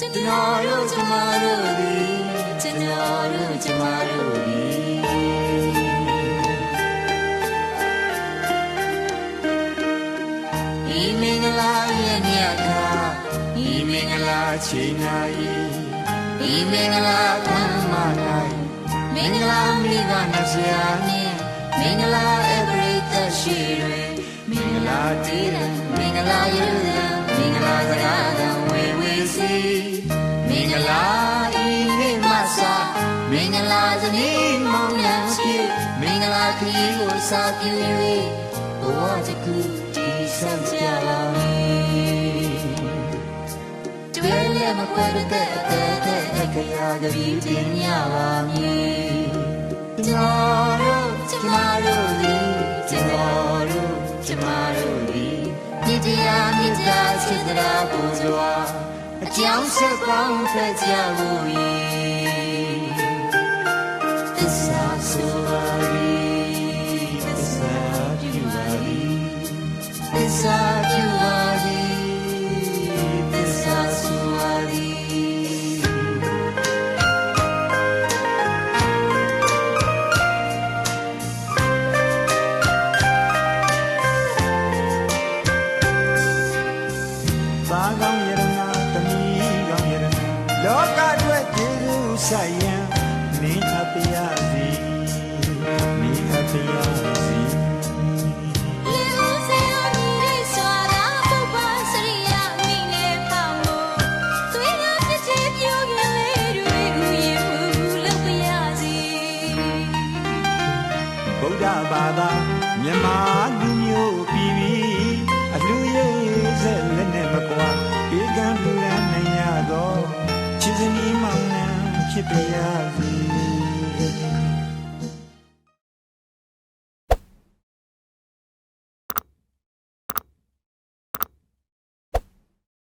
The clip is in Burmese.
ကျွန်တော်တို့ကျမတို့ဒီကျွန်တော်တို့ကျမတို့ဒီဤမင်္ဂလာရဲ့ညကဤမင်္ဂလာချိန်၌ဤမင်္ဂလာကံမ၌မင်္ဂလာမိဘနှစရာနှင့်မင်္ဂလာအပရိသတ်ရှိတွင်မင်္ဂလာတည်တယ်မင်္ဂလာရည်မင်္ဂလာစကား မင်္ဂလာဇနီးမောင်နှံဖြစ်မင်္ဂလာခရီးကိုစာပြု၍ဘဝတစ်ခုတည်ဆောက်ကြပါမည်တွေ့လည်းမခွဲတဲ့အသက်တဲ့အခရာကလေးတင်ရပါမည်ကျွန်တော်တို့ကျမတို့ဒီကျွန်တော်တို့ကျမတို့ဒီမြစ်တရားမြစ်တရားစေတရာပူဇော်အကြောင်းဆက်ပေါင်းဖက်ကြဖို့ သာကောင်းယရနာသမီးကောင်းယရနာလောကအတွက်ကျေးဇူးဆိုင်ရန်မင်းအပယစီမင်းအပယစီလေဦးစေအမီလေးစွာလာပုပ္ပစရိယမိနေဖောင်းလို့သွေးရတစ်ချေပြိုကလေးတွေဥယျာဉ်ဘူးလောက်ပြရစီဗုဒ္ဓဘာသာမြန်မာလူမျိုး ဧကံ